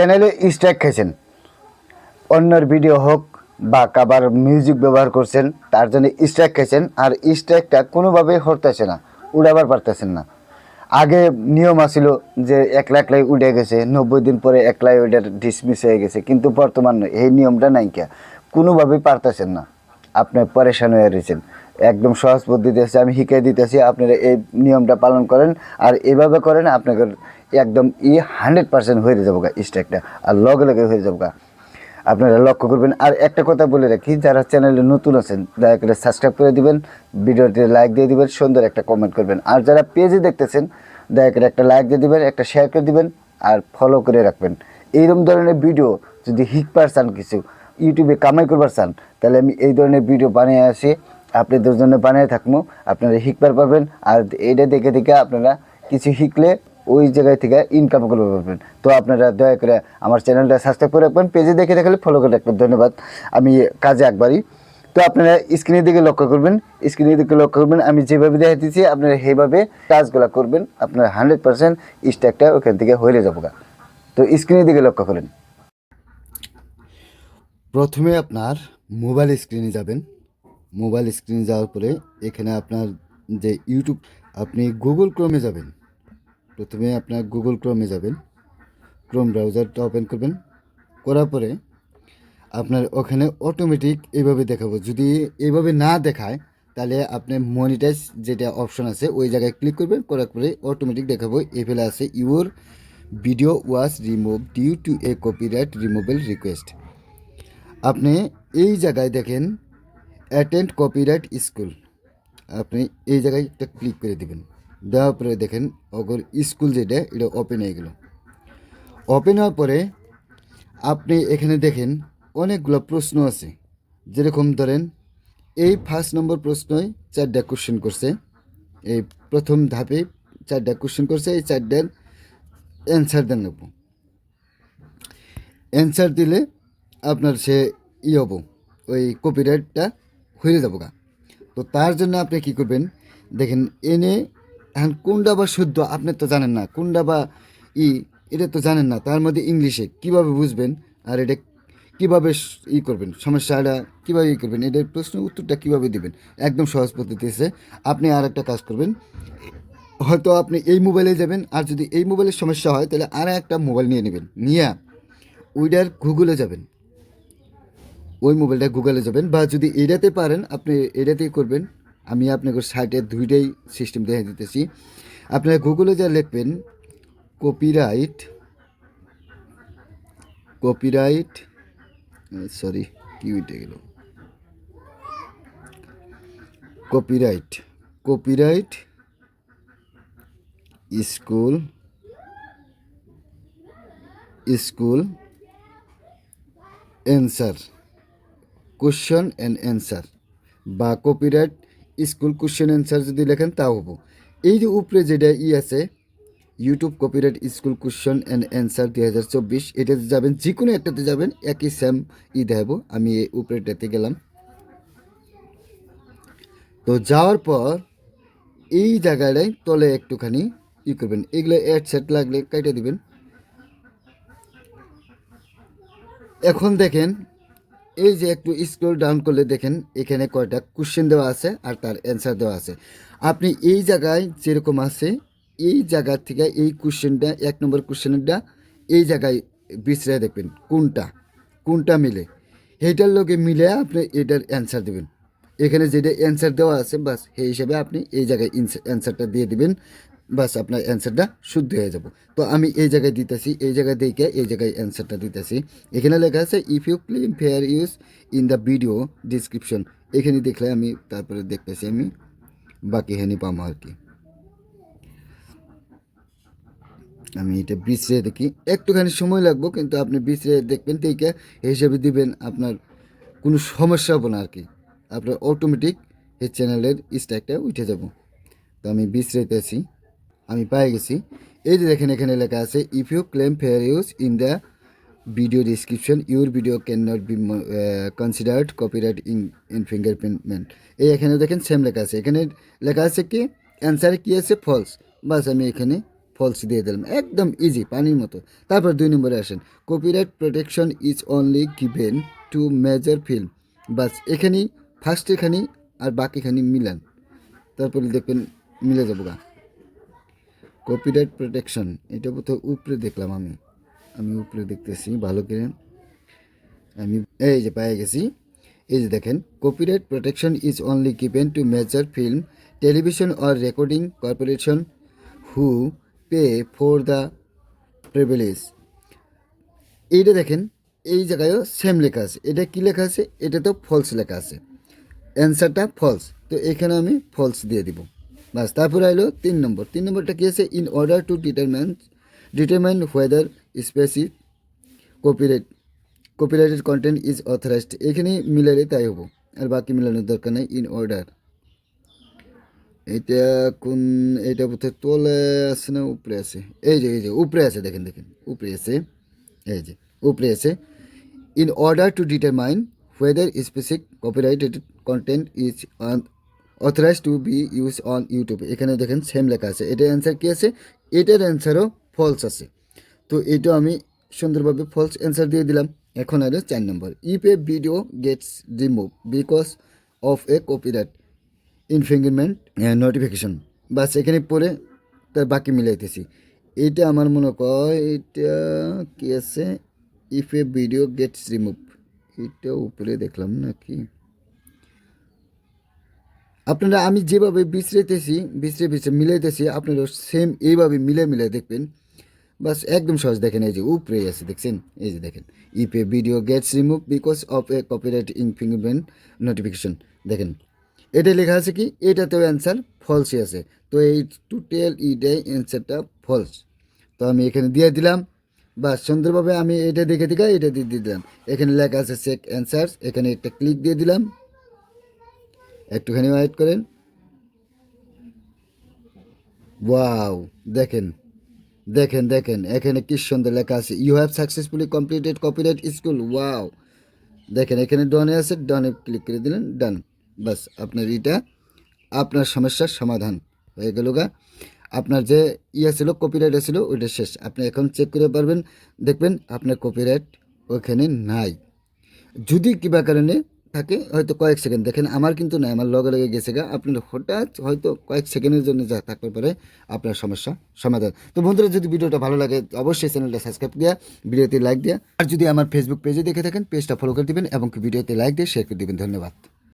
চ্যানেলে স্ট্রাইক খেয়েছেন অন্যের ভিডিও হোক বা কাবার মিউজিক ব্যবহার করছেন, তার জন্য স্ট্রাইক খেয়েছেন আর স্ট্রাইকটা কোনোভাবেই হরতেছে না, উড়াবার পারতেছেন না। আগে নিয়ম আছিল যে একলা একলাই উঠে গেছে, নব্বই দিন পরে একলাই ওইটার ডিসমিস হয়ে গেছে, কিন্তু বর্তমান এই নিয়মটা নাইকা কোনোভাবেই পারতেছেন না। আপনি পরেশান হয়ে রয়েছেন। একদম সহজ পদ্ধতি আছে, আমি শিখিয়ে দিতেছি, আপনারা এই নিয়মটা পালন করেন, আর এভাবে করেন আপনাকে একদম ই হান্ড্রেড পার্সেন্ট হয়ে যাব গা স্ট্রাইকটা আর লগে লগে হয়ে যাব গা। আপনারা লক্ষ্য করবেন। আর একটা কথা বলে রাখি, যারা চ্যানেলে নতুন আছেন, দয়া করে সাবস্ক্রাইব করে দিবেন, ভিডিওতে লাইক দিয়ে দিবেন, সুন্দর একটা কমেন্ট করবেন। আর যারা পেজে দেখতেছেন, দয়া করে একটা লাইক দিয়ে দিবেন, একটা শেয়ার করে দিবেন, আর ফলো করে রাখবেন। এইরকম ধরনের ভিডিও যদি হিকবার চান কিছু ইউটিউবে কামাই করবার চান, তাহলে আমি এই ধরনের ভিডিও বানিয়ে আসি। আপনাদের জন্য বানিয়ে থাকব। আপনারা শিখবার পাবেন আর এইটা দেখে দেখে আপনারা কিছু শিখলে ওই জায়গায় থেকে ইনকাম করতে পারবেন তো আপনারা দয়া করে আমার চ্যানেলটা সাবস্ক্রাইব করে রাখবেন পেজে দেখে দেখালে ফলো করে রাখবেন। ধন্যবাদ। আমি কাজে একবারই তো আপনারা স্ক্রিনের দিকে লক্ষ্য করবেন স্ক্রিনের দিকে লক্ষ্য করবেন। আমি যেভাবে দেখা দিচ্ছি আপনারা সেইভাবে কাজগুলো করবেন। আপনার হান্ড্রেড পার্সেন্ট স্ট্যাকটা ওখান থেকে হয়ে যাব। তো স্ক্রিনের দিকে লক্ষ্য করেন। প্রথমে আপনার মোবাইল স্ক্রিনে যাবেন। মোবাইল স্ক্রিনে যাওয়ার পরে এখানে আপনার যে ইউটিউব আপনি গুগল ক্রোমে যাবেন। প্রথমে আপনার গুগল ক্রোমে যাবেন ক্রোম ব্রাউজারটা ওপেন করবেন, করার পরে আপনার ওখানে অটোমেটিক এইভাবে দেখাবো। যদি এইভাবে না দেখায়, তাহলে আপনি মনিটাইজ যেটা অপশন আছে, ওই জায়গায় ক্লিক করবেন, করার পরে অটোমেটিক দেখাবো এফেলে আছে your video was remove due to a copyright removal request আপনি এই জায়গায় দেখেন অ্যাটেন্ড কপিরাইট স্কুল আপনি এই জায়গায় একটা ক্লিক করে দিবেন। দেওয়ার পরে দেখেন অগর স্কুল যেটা, এটা ওপেন হয়ে গেল। ওপেন হওয়ার পরে আপনি এখানে দেখেন অনেকগুলো প্রশ্ন আছে। যেরকম ধরেন, এই ফার্স্ট নম্বর প্রশ্নই চারটা কোশ্চেন করছে। এই প্রথম ধাপে চারটা কোশ্চেন করছে, এই চারটার অ্যান্সার দেন নেব অ্যান্সার দিলে আপনার সে ই হব, ওই কপিরাইটটা হয়ে যাব গা। তো তার জন্য আপনি কি করবেন, দেখেন এনে এখন কোনটা বা শুদ্ধ আপনি তো জানেন না কোনটা বা ই, এটা তো জানেন না, তার মধ্যে ইংলিশে কীভাবে বুঝবেন আর এটা কীভাবে ই করবেন, সমস্যাটা কীভাবে ই করবেন, এটার প্রশ্নের উত্তরটা কীভাবে দিবেন, একদম সহজ পদ্ধতি আছে, আপনি আর একটা কাজ করবেন, হয়তো আপনি এই মোবাইলে যাবেন, আর যদি এই মোবাইলের সমস্যা হয়, তাহলে আর একটা মোবাইল নিয়ে নেবেন, নিয়ে ওইটার গুগলে যাবেন, ওই মোবাইলটা গুগলে যাবেন, বা যদি এটাতে পারেন, আপনি এটাতেই করবেন আমি আপনাকে সাইটে দুইটাই সিস্টেম দেখে দিতেছি। আপনারা গুগলে যা লিখবেন কপিরাইট কপিরাইট সরি কি উঠে গেল? Copyright copyright school school answer question and answer বা কপিরাইট স্কুল কোশ্চেন অ্যান্সার যদি লেখেন, তাও হব। এই যে উপরে যেটা ই আছে YouTube copyright school question and answer দুই হাজার চব্বিশ এটাতে যাবেন, যে কোনো একটাতে যাবেন, একই সেম ই দেখাবো। আমি এই উপরেটাতে গেলাম। তো যাওয়ার পর এই জায়গাটায় তলে একটুখানি ই করবেন। এগুলো অ্যাড সেট লাগলে কেটে দিবেন। এখন দেখেন এই যে একটু স্ক্রল ডাউন করলে দেখেন, এখানে কয়টা কোশ্চেন দেওয়া আছে আর তার অ্যান্সার দেওয়া আছে। আপনি এই জায়গায় যেরকম আছে, এই জায়গা থেকে এই কোশ্চেনটা এক নম্বর কোশ্চেনটা এই জায়গায় বিছড়ে দেখবেন, কোনটা কোনটা মিলে। সেইটার লগে মিলে আপনি এটার অ্যান্সার দেবেন। এখানে যেটা অ্যান্সার দেওয়া আছে, বাস সেই হিসাবে আপনি এই জায়গায় অ্যান্সারটা দিয়ে দিবেন। বাস আপনার অ্যান্সারটা শুদ্ধ হয়ে যাব। তো আমি এই জায়গায় দিতেছি, এই জায়গায় দেখে এই জায়গায় অ্যান্সারটা দিতেছি। এখানে লেখা আছে if you clean fair use in the video description এখানে দেখলে আমি তারপরে দেখতেছি আমি, বাকি হেনি পাবো আর কি। আমি এটা বিছড়ে দেখি। একটুখানি সময় লাগবো, কিন্তু আপনি বিছড়ে দেখবেন, দেখে হিসেবে দিবেন, আপনার কোনো সমস্যা হবে না আর কি। আপনার অটোমেটিক এই চ্যানেলের স্ট্যাকটা উঠে যাব। তো আমি বিছড়েতেছি আমি পেয়ে গেছি। এই যে দেখেন এখানে লেখা আছে if you claim fair use in the video description your video can not be considered copyright in in infringement এই এখানে দেখেন সেম লেখা আছে। এখানে লেখা আছে কি অ্যান্সারে কী আছে? ফলস বাস আমি এখানে ফলস দিয়ে দিলাম। একদম ইজি পানির মতো। তারপর দুই নম্বরে আসেন copyright protection is only given to major film বাস এখানেই ফার্স্ট এখানেই, আর বাকিখানি মিলান। তারপরে দেখবেন মিলে যাব গা। কপিরাইট প্রোটেকশন এটা বোধহয় উপরে দেখলাম আমি। আমি উপরে দেখতেছি, ভালো করে আমি এই যে পেয়ে গেছি। এই যে দেখেন copyright protection is only given to major film television or recording corporation who pay for the privilege এইটা দেখেন, এই জায়গায়ও সেম লেখা আছে। এটা কি লেখা আছে? এটা তো ফলস লেখা আছে। অ্যান্সারটা ফলস তো এখানে আমি ফলস দিয়ে দিব। বাস তারপরে এলো তিন নম্বর তিন নম্বরটা কী আছে in order to determine determine whether specific copyright copyrighted content is authorized এখানে মিলালে তাই হব, আর বাকি মিলানোর দরকার নেই ইন অর্ডার এটা কোন, এটা বোধহয় তোলে আছে না উপরে আছে? এই যে এই যে, উপরে আছে, দেখেন দেখেন, উপরে আছে, এই যে, উপরে আছে। In order to determine whether specific copyrighted content is authorize to be use on YouTube এখানে দেখেন সেম লেখা আছে। এটার অ্যান্সার কী আছে? এটার অ্যান্সারও ফলস আছে। তো এটা আমি সুন্দরভাবে ফলস অ্যান্সার দিয়ে দিলাম। এখন হলো চার নম্বর। If a video gets remove because of a copyright infringement notification বাস, এখানে পরে তার বাকি মিলাইতেছি। এটা আমার মনে কয়, এটা কি আছে? If a video gets remove এটা উপরে দেখলাম নাকি? আপনারা আমি যেভাবে বিছড়েতেছি বিছড়ে বিছড়ে মিলাইতেছি আপনারা সেম এইভাবে মিলে মিলে দেখবেন। বাস একদম সহজ দেখেন, এই যে উপরে আছে, দেখছেন? এই যে দেখেন a video gets remove because of a copyright infringement notification দেখেন। এটা লেখা আছে কি? এটাতেও অ্যান্সার ফলসই আছে। তো এই টোটাল ইটাই অ্যান্সারটা ফলস তো আমি এখানে দিয়ে দিলাম। বা সুন্দরভাবে আমি এটা দেখে দেখে এটা দিয়ে দিলাম। এখানে লেখা আছে চেক অ্যান্সার এখানে একটা ক্লিক দিয়ে দিলাম। একটুখানি ওয়েট করেন। ওয়াও দেখেন দেখেন দেখেন, এখানে কি সুন্দর লেখা আছে। You have successfully completed copyright school wow দেখেন, এখানে ডনে আছে ডনে ক্লিক করে দিলেন ডান বাস, আপনার এটা, আপনার সমস্যার সমাধান হয়ে গেল গা। আপনার যে ইয়ে ছিল কপিরাইট ছিল, ওইটা শেষ। আপনি এখন চেক করে পারবেন, দেখবেন আপনার কপিরাইট ওখানে নাই। যদি কিবা কারণে থাকে, হয়তো কয়েক সেকেন্ড। দেখেন, আমার কিন্তু নাই, আমার লগে লেগে গেছে গা। আপনি হঠাৎ হয়তো কয়েক সেকেন্ডের জন্য যা থাকতে পারে আপনার সমস্যা, সমাধান। তো বন্ধুরা, যদি ভিডিওটা ভালো লাগে, অবশ্যই চ্যানেলটা সাবস্ক্রাইব দিয়া, ভিডিওতে লাইক দিয়া, আর যদি আমার ফেসবুক পেজে দেখে থাকেন পেজটা ফলো করে দিবেন, এবং ভিডিওতে লাইক দিয়ে শেয়ার করে দিবেন। ধন্যবাদ।